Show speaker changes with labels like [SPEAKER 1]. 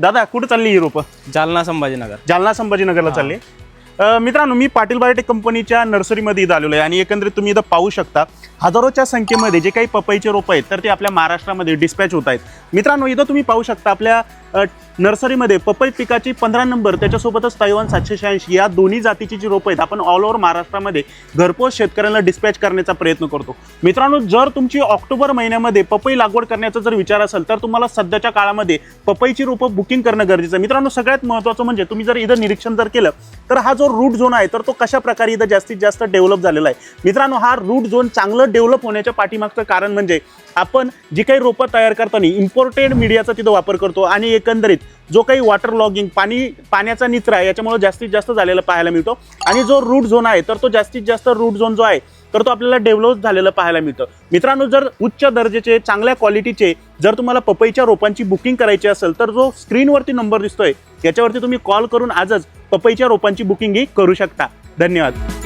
[SPEAKER 1] दादा कुठे चालली ही रोपं?
[SPEAKER 2] जालना संभाजीनगर.
[SPEAKER 1] जालना संभाजीनगरला चालली. अ, मित्रांनो मी पाटील बायोटेक कंपनीच्या नर्सरीमध्ये इथं आलेलो आहे आणि एकंदरीत तुम्ही इथं पाहू शकता हजारोच्या संख्येमध्ये जे काही पपईचे रोपं आहेत तर ते आपल्या महाराष्ट्रामध्ये डिस्पॅच होत आहेत. मित्रांनो इथं तुम्ही पाहू शकता आपल्या नर्सरीमध्ये पपई पिकाची पंधरा नंबर त्याच्यासोबतच तैवान सातशे शहाऐंशी. या दोन्ही जातीची जी रोपं आहेत आपण ऑल ओव्हर महाराष्ट्रामध्ये घरपोच शेतकऱ्यांना डिस्पॅच करण्याचा प्रयत्न करतो. मित्रांनो जर तुमची ऑक्टोबर महिन्यामध्ये पपई लागवड करण्याचा जर विचार असेल तर तुम्हाला सध्याच्या काळामध्ये पपईची रोपं बुकिंग करणं गरजेचं आहे. मित्रांनो सगळ्यात महत्त्वाचं म्हणजे तुम्ही जर इथं निरीक्षण जर केलं तर हा जो रूट झोन आहे तर तो कशा प्रकारे इथं जास्तीत जास्त डेव्हलप झालेला आहे? मित्रांनो हा रूट झोन चांगलं डेव्हलप होण्याच्या पाठीमागचं कारण म्हणजे आपण जी काही रोपं तयार करताना इम्पोर्टेड मीडियाचा तिथं वापर करतो आणि एक एकंदरीत जो काही वॉटर लॉगिंग पाणी पाण्याचा निचरा आहे याच्यामुळे जास्तीत जास्त झालेला पाहायला मिळतो. आणि जो रूट झोन आहे तर तो जास्तीत जास्त रूट झोन जो आहे तर तो आपल्याला डेव्हलप झालेलं पाहायला मिळतं. मित्रांनो जर उच्च दर्जाचे चांगल्या क्वालिटीचे जर तुम्हाला पपईच्या रोपांची बुकिंग करायची असेल तर जो स्क्रीनवरती नंबर दिसतोय याच्यावरती तुम्ही कॉल करून आजच पपईच्या रोपांची बुकिंगही करू शकता. धन्यवाद.